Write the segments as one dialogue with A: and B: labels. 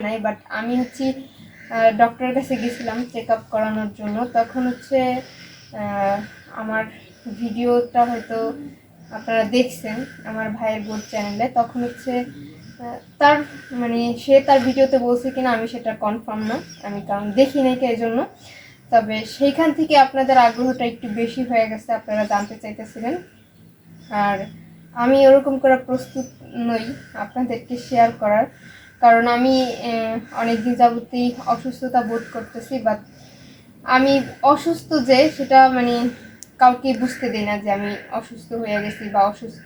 A: নাই বাট আমি হচ্ছে ডক্টরের কাছে গেছিলাম চেক আপ করানোর জন্য। তখন হচ্ছে আমার ভিডিওটা হয়তো আপনারা দেখছেন আমার ভাইয়ের বোর্ড চ্যানেলে তখন হচ্ছে তার মানে সে তার ভিডিওতে বলছে কিনা আমি সেটা কনফার্ম না। আমি কারণ দেখি নাই এই জন্য তবে সেইখান থেকে আপনাদের আগ্রহটা একটু বেশি হয়ে গেছে, আপনারা জানতে চাইতেছিলেন। আর আমি ওরকম করে প্রস্তুত নই আপনাদেরকে শেয়ার করার। কারণ আমি অনেক দিন যাবতই অসুস্থতা বোধ করতেছি বাট আমি অসুস্থ যে, সেটা মানে কাউকে বুঝতে দিই না যে আমি অসুস্থ হয়ে গেছি বা অসুস্থ।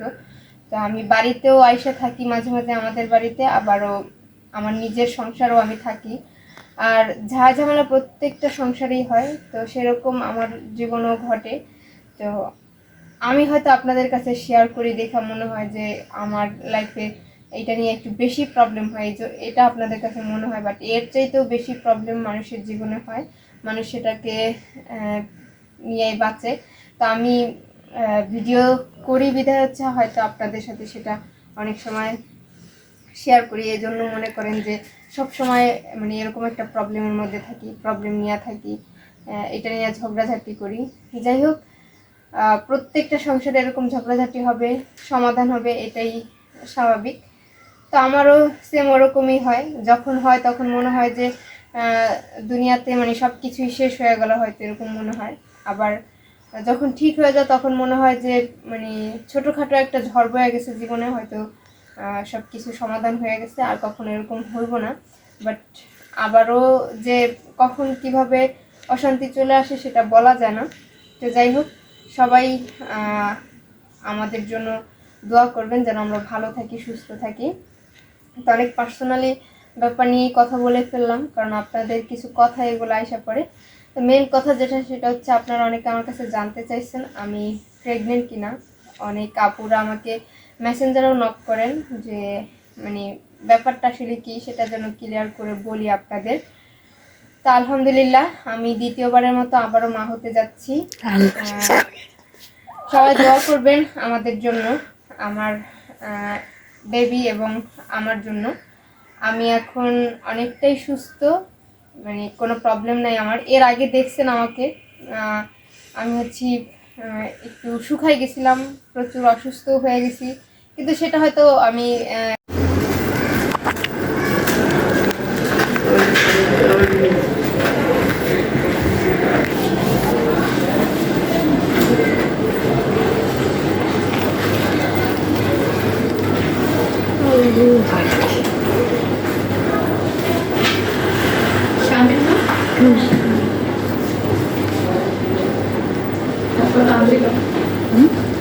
A: তো আমি বাড়িতেও আইসা থাকি মাঝে মাঝে আমাদের বাড়িতে, আবারও আমার নিজের সংসারও আমি থাকি। আর ঝা ঝামেলা প্রত্যেকটা সংসারেই হয়, তো সেরকম আমার জীবনেও ঘটে। তো আমি হয়তো আপনাদের কাছে শেয়ার করি, দেখা মনে হয় যে আমার লাইফে এটা নিয়ে একটু বেশি প্রবলেম হয়। এটা আপনাদের কাছে মনে হয় বাট এর চাইতেও বেশি প্রবলেম মানুষের জীবনে হয়। মানুষ সেটাকে নিয়েই বাঁচে। তো আমি ভিডিও করি বিধায় হচ্ছে হয়তো আপনাদের সাথে সেটা অনেক সময় শেয়ার করি। এই জন্য মনে করেন যে সব সময় মানে এরকম একটা প্রবলেমের মধ্যে থাকি প্রবলেম নিয়ে থাকি। এটা নিয়ে ঝগড়াঝাটি করি। যাই হোক প্রত্যেকটা সংসারে এরকম ঝগড়াঝাটি হবে, সমাধান হবে, এটাই স্বাভাবিক। তো আমারও সেম ওরকমই হয়। যখন হয় তখন মনে হয় যে দুনিয়াতে মানে সব কিছুই শেষ হয়ে গেল হয়তো এরকম মনে হয়। আবার যখন ঠিক হয়ে যায় তখন মনে হয় যে মানে ছোটোখাটো একটা ঝড় বয়ে গেছে জীবনে, হয়তো সব কিছু সমাধান হয়ে গেছে, আর কখনো এরকম হইব না। বাট আবারও যে কখন কীভাবে অশান্তি চলে আসে সেটা বলা যায় না। তো যাই হোক, সবাই আমাদের জন্য দোয়া করবেন যেন আমরা ভালো থাকি, সুস্থ থাকি। তো অনেক পার্সোনালি ব্যাপার নিয়ে কথা বলে ফেললাম কারণ আপনাদের কিছু কথা এগুলো আসা পড়ে। তো মেন কথা যেটা সেটা হচ্ছে আপনারা অনেকে আমার কাছে জানতে চাইছেন আমি প্রেগনেন্ট কিনা। অনেক আপুরা আমাকে মেসেঞ্জারেও নক করেন যে মানে ব্যাপারটা আসলে কি সেটা যেন ক্লিয়ার করে বলি আপনাদের। তো আলহামদুলিল্লাহ আমি দ্বিতীয়বারের মতো আবারও মা হতে যাচ্ছি। সবাই দোয়া করবেন আমাদের জন্য। আমার বেবি এবং আমার জন্য। আমি এখন অনেকটাই সুস্থ মানে কোনো প্রবলেম নাই আমার। এর আগে দেখছেন আমাকে আমি হচ্ছি একটু শুকাই গেছিলাম, প্রচুর অসুস্থ হয়ে গেছি। কিন্তু সেটা হয়তো আমি আহ,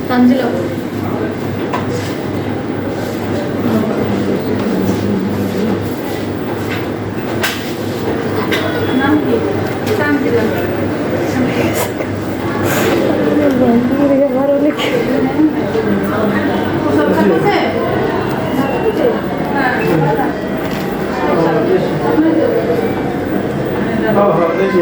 B: তানজিলা নাম কি তানজিলা সব খাচ্ছে
C: হ্যাঁ হ্যাঁ দেখি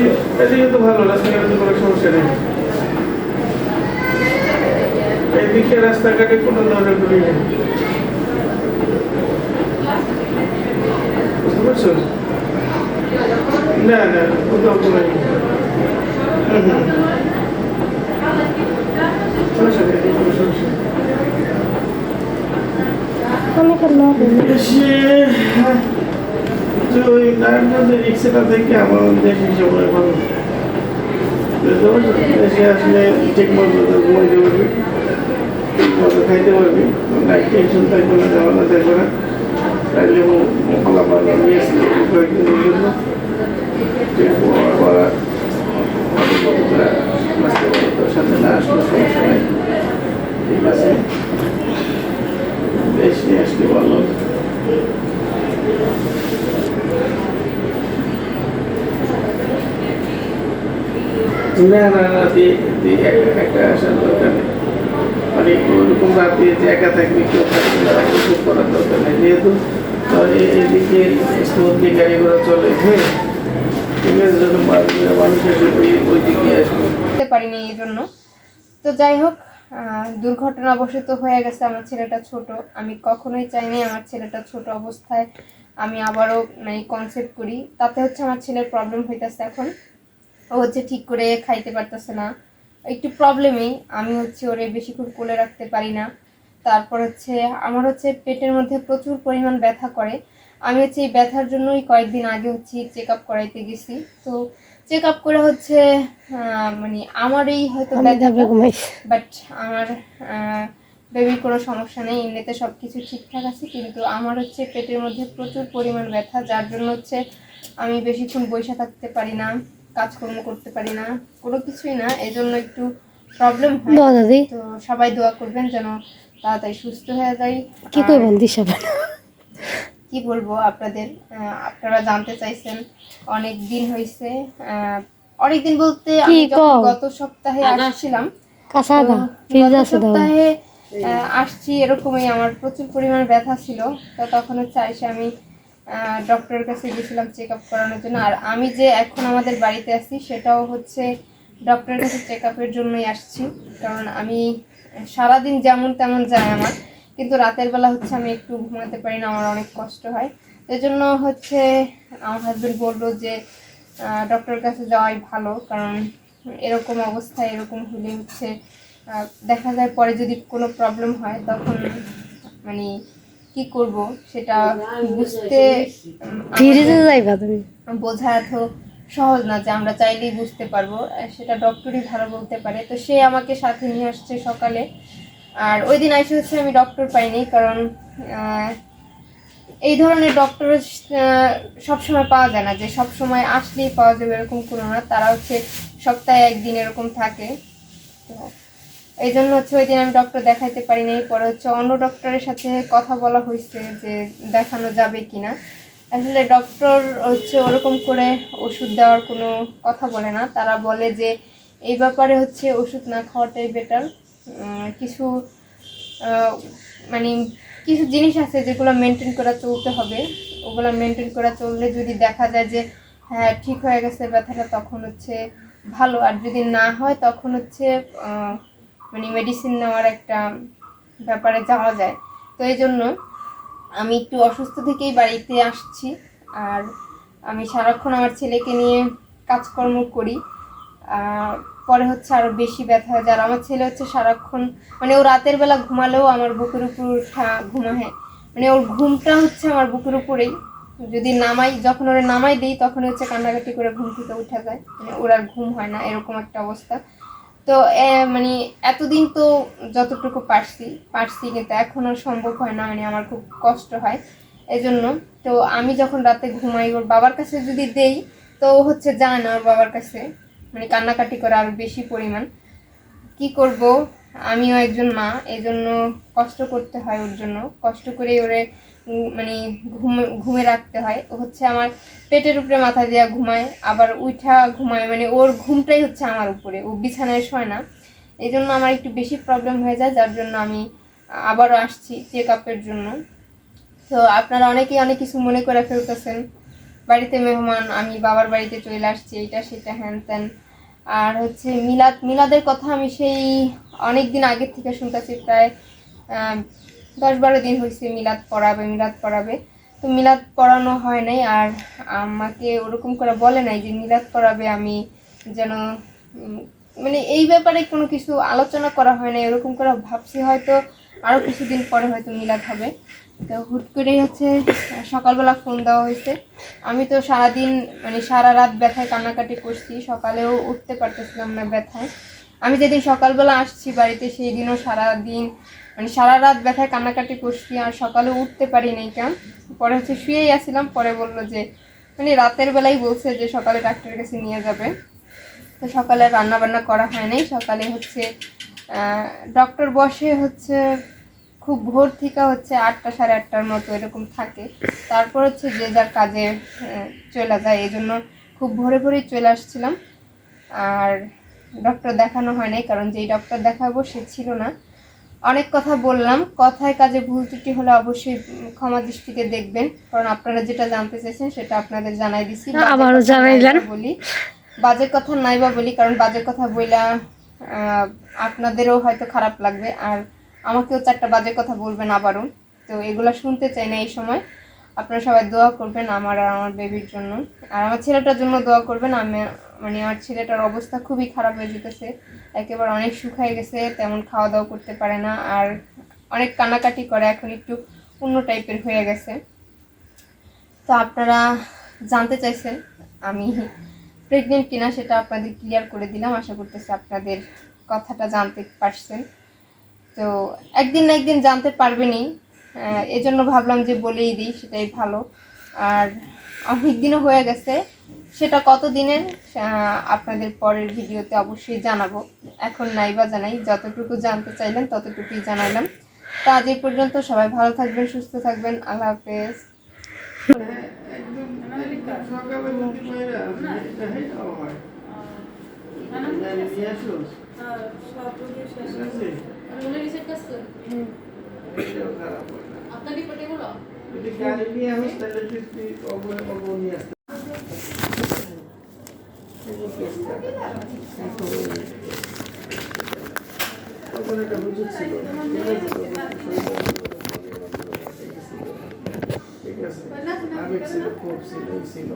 C: এদিকে এদিকে তো ভালো রাস্তাঘাটে তো কোনো সমস্যা নেই। এদিকে রাস্তাঘাটে কোনো ধরনের গুলি নেই। বুঝতে পারছ না না কোথাও কোনো নেই। হুম। সমস্যা নেই কোনো সমস্যা নেই। সে তো ওই নারায়ণগঞ্জের রিক্সাটা থেকে আমার দেশ হিসেবে ভালো দেশে আসলে ঠিক মতো ঘুমাইতে পারবি, ঠিক মতো খাইতে পারবি নাই টেনশন থাকবে না, ঝামেলা থাকবে না। মশলা বানিয়ে নিয়ে আসলে কয়েকদিনের জন্য ঠিক আবার অনেক মতো নাচতে পারব তোর সাথে না আসলে সমস্যা নাই ঠিক আছে দেশ নিয়ে আসলে ভালো মানে থাকবি যেহেতু চলে। হ্যাঁ
A: পারিনি এই জন্য। তো যাই হোক দুর্ঘটনাবশত হয়ে গেছে আমার ছেলেটা ছোট। আমি কখনোই চাইনি আমার ছেলেটা ছোট অবস্থায় আমি আবারও মানে কনসেপ্ট করি। তাতে হচ্ছে আমার ছেলের প্রবলেম হইতেছে এখন। ও হচ্ছে ঠিক করে খাইতে পারতেছে না। একটু প্রবলেমই আমি হচ্ছে ওরে বেশিক্ষণ কোলে রাখতে পারি না। তারপর হচ্ছে আমার হচ্ছে পেটের মধ্যে প্রচুর পরিমাণ ব্যথা করে। আমি হচ্ছে এই ব্যথার জন্যই কয়েকদিন আগে হচ্ছে চেক আপ করাইতে গেছি। তো চেক আপ করে হচ্ছে মানে আমার এই হয়তো ব্যথাটা বাট আমার বেবির কোনো সমস্যা নেই। এমনিতে সব কিছু ঠিকঠাক আছে কিন্তু আমার হচ্ছে পেটের মধ্যে প্রচুর পরিমাণ ব্যথা যার জন্য হচ্ছে আমি বেশিক্ষণ বসে থাকতে পারি না। কাজকর্ম করতে পারি না কোনো কিছুই না এই জন্য একটু প্রবলেম হয়। তো সবাই দোয়া করবেন যেন তাড়াতাড়ি সুস্থ হয়ে যায়।
D: কি করবেন দিশা
A: কি বলব আপনাদের? আপনারা জানতে চাইছেন অনেক দিন হয়েছে অনেক দিন বলতে আমি? গত সপ্তাহে আসছিলাম গত সপ্তাহে আহ, আসছি এরকমই আমার প্রচুর পরিমাণ ব্যথা ছিল তো তখন হচ্ছে আইসে আমি ডক্টরের কাছে গেছিলাম চেক আপ করানোর জন্য। আর আমি যে এখন আমাদের বাড়িতে আছি, সেটাও হচ্ছে ডক্টরের কাছে চেক আপের জন্যই আসছি। কারণ আমি সারাদিন যেমন তেমন যায় আমার, কিন্তু রাতের বেলা হচ্ছে আমি একটু ঘুমাতে পারি না, আমার অনেক কষ্ট হয়। এজন্য হচ্ছে আমার হাজব্যান্ড বলল যে ডক্টরের কাছে যাওয়াই ভালো, কারণ এরকম অবস্থায় এরকম হলে হচ্ছে দেখা যায় পরে যদি কোনো প্রবলেম হয়, তখন মানে কি করব সেটা বুঝতে আমাদের
D: যাইবা তুমি।
A: বোঝা এত সহজ না যে আমরা চাইলেই বুঝতে পারব। সেটা ডক্টরই ভালো বলতে পারে। তো সে আমাকে সাথে নিয়ে আসছে সকালে। আর ওই দিন এসে হচ্ছে আমি ডক্টর পাইনি কারণ এই ধরনের ডক্টর সবসময় পাওয়া যায় না যে সব সময় আসলেই পাওয়া যাবে এরকম কোনো না। তারা হচ্ছে সপ্তাহে একদিন এরকম থাকে। তো এই জন্য হচ্ছে ওই দিন আমি ডক্টর দেখাইতে পারিনি পরে হচ্ছে অন্য ডক্টরের সাথে কথা বলা হয়েছে যে দেখানো যাবে কি না আসলে ডক্টর হচ্ছে ওরকম করে ওষুধ দেওয়ার কোনো কথা বলে না। তারা বলে যে এই ব্যাপারে হচ্ছে ওষুধ না খাওয়াটাই বেটার কিছু মানে কিছু জিনিস আছে যেগুলো মেনটেন করা চলতে হবে। ওগুলো মেনটেন করা চললে যদি দেখা যায় যে হ্যাঁ ঠিক হয়ে গেছে ব্যথাটা, তখন হচ্ছে ভালো। আর যদি না হয়, তখন হচ্ছে মানে মেডিসিন নেওয়ার একটা ব্যাপারে যাওয়া যায়। তো এই জন্য আমি একটু অসুস্থ থেকেই বাড়িতে আসছি আর আমি সারাক্ষণ আমার ছেলেকে নিয়ে কাজকর্ম করি। পরে হচ্ছে আরও বেশি ব্যথা হয়ে। যায় আমার ছেলে হচ্ছে সারাক্ষণ মানে ও রাতের বেলা ঘুমালেও আমার বুকের উপর উঠা ঘুমায়। মানে ওর ঘুমটা হচ্ছে আমার বুকের উপরেই। যদি নামাই, যখন ওরা নামাই দিই তখন হচ্ছে কান্নাকাটি করে ঘুম থেকে উঠা যায়। মানে ওর আর ঘুম হয় না, এরকম একটা অবস্থা। তো মানে এতদিন তো যতটুকু পারছি পারছি কিন্তু এখন আর সম্ভব হয় না মানে আমার খুব কষ্ট হয় এজন্য। তো আমি যখন রাতে ঘুমাই, ওর বাবার কাছে যদি দেই, তো হচ্ছে যায় না ওর বাবার কাছে মানে কান্নাকাটি করে আরও বেশি পরিমাণ। কি করব? আমিও একজন মা এই জন্য কষ্ট করতে হয় ওর জন্য। কষ্ট করে ওরে মানে ঘুমে ঘুমে রাখতে হয়। ও হচ্ছে আমার পেটের উপরে মাথা দিয়া ঘুমায়, আবার উঠা ঘুমায় মানে ওর ঘুমটাই হচ্ছে আমার উপরে। ও বিছানায় শোয় না। এই জন্য আমার একটু বেশি প্রবলেম হয়ে যায়, যার জন্য আমি আবারও আসছি চেক আপের জন্য। তো আপনারা অনেকেই অনেক কিছু মনে করে ফেলতেছেন। বাড়িতে মেহমান, আমি বাবার বাড়িতে চলে আসছি এটা সেটা, হ্যান ত্যান। আর হচ্ছে মিলাদ, মিলাদের কথা আমি সেই অনেক দিন আগের থেকে শুনতেছি, প্রায় দশ বারো দিন হয়েছে মিলাদ পড়াবে মিলাদ পড়াবে। তো মিলাদ পড়ানো হয় নাই আর আমাকে ওরকম করে বলে নাই যে মিলাদ পড়াবে আমি যেন মানে এই ব্যাপারে কোনো কিছু আলোচনা করা হয় না এরকম করে ভাবছি হয়তো আরও কিছুদিন পরে হয়তো মিলাদ হবে। তো হুট করেই হচ্ছে সকালবেলা ফোন দেওয়া হয়েছে। আমি তো সারাদিন মানে সারা রাত ব্যথায় কান্নাকাটি করছি, সকালেও উঠতে পারতেছিলাম না ব্যথায়। আমি যেদিন সকালবেলা আসছি বাড়িতে, সেই দিনও সারাদিন মানে সারা রাত ব্যথায় কান্নাকাটি করছি আর সকালে উঠতে পারি নাই কেন পরে হচ্ছে শুয়েই আসছিলাম, পরে বলল যে মানে রাতের বেলাই বলছে যে সকালে ডাক্তারের কাছে নিয়ে যাবে। তো সকালে রান্না বান্না করা হয় নাই, সকালে হচ্ছে ডক্টর বসে হচ্ছে খুব ভোর থেকে হচ্ছে আটটা সাড়ে আটটার মতো এরকম থাকে। তারপর হচ্ছে যে যার কাজে চলে যায়, এই জন্য খুব ভোরে ভোরেই চলে আসছিলাম। আর ডক্টর দেখানো হয় নাই, কারণ যেই ডক্টর দেখাবো সে ছিল না। অনেক কথা বললাম। কথায় কাজে ভুল ত্রুটি হলে অবশ্যই ক্ষমা দৃষ্টিতে দেখবেন। কারণ আপনারা যেটা জানতে চাইছেন সেটা আপনাদের জানাই
D: না,
A: বাজে
D: আবারও
A: কথা
D: জানাইলেন।
A: বলি। বাজে কথা নাইবা বলি কারণ বাজে কথা বইলা আপনাদেরও হয়তো খারাপ লাগবে। আর আমাকেও চারটা বাজে কথা বলবেন আবারও। তো এগুলো শুনতে চাই না এই সময়। আপনারা সবাই দোয়া করবেন আমার আর আমার বেবির জন্য। আর আমার ছেলেটার জন্য দোয়া করবেন। আমি মানে আমার ছেলেটার অবস্থা খুবই খারাপ হয়ে যেতেছে। একেবারে অনেক শুকায় গেছে, তেমন খাওয়া দাওয়া করতে পারে না, আর অনেক কান্নাকাটি করে, এখন একটু অন্য টাইপের হয়ে গেছে। তো আপনারা জানতে চাইছেন, আমি প্রেগনেন্ট কিনা সেটা আপনাদের ক্লিয়ার করে দিলাম, আশা করতেছি আপনাদের কথাটা জানতে পারছেন। তো একদিন না একদিন জানতে পারবেনই এজন্য ভাবলাম যে বলেই দিই, সেটাই ভালো। আর অনেক দিনও হয়ে গেছে। সেটা কত দিনের আপনাদের পরের ভিডিওতে অবশ্যই জানাব। এখন নাই বা জানাই, যতটুকু জানতে চাইলেন ততটুকুই জানালাম। তো আজ এই পর্যন্ত সবাই ভালো থাকবেন, সুস্থ থাকবেন। আল্লাহ হাফেজ।
C: যদি গাড়ি নিয়ে আসো ঠিক আছে এটাও খারাপ হয় না যদি গাড়ি নিয়ে আসো তাহলে তুই অল্প নিয়ে আসতে একটা হুজুর ছিল ঠিক আছে আবেগ ছিল ক্ষোভ ছিল এই ছিল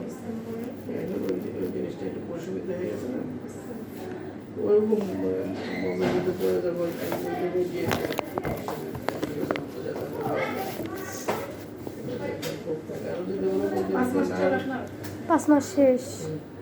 C: জিনিসটা একটু অসুবিধা হয়ে গেছে না ওইরকম মজার যখন গিয়েছে
B: próxima, xixi.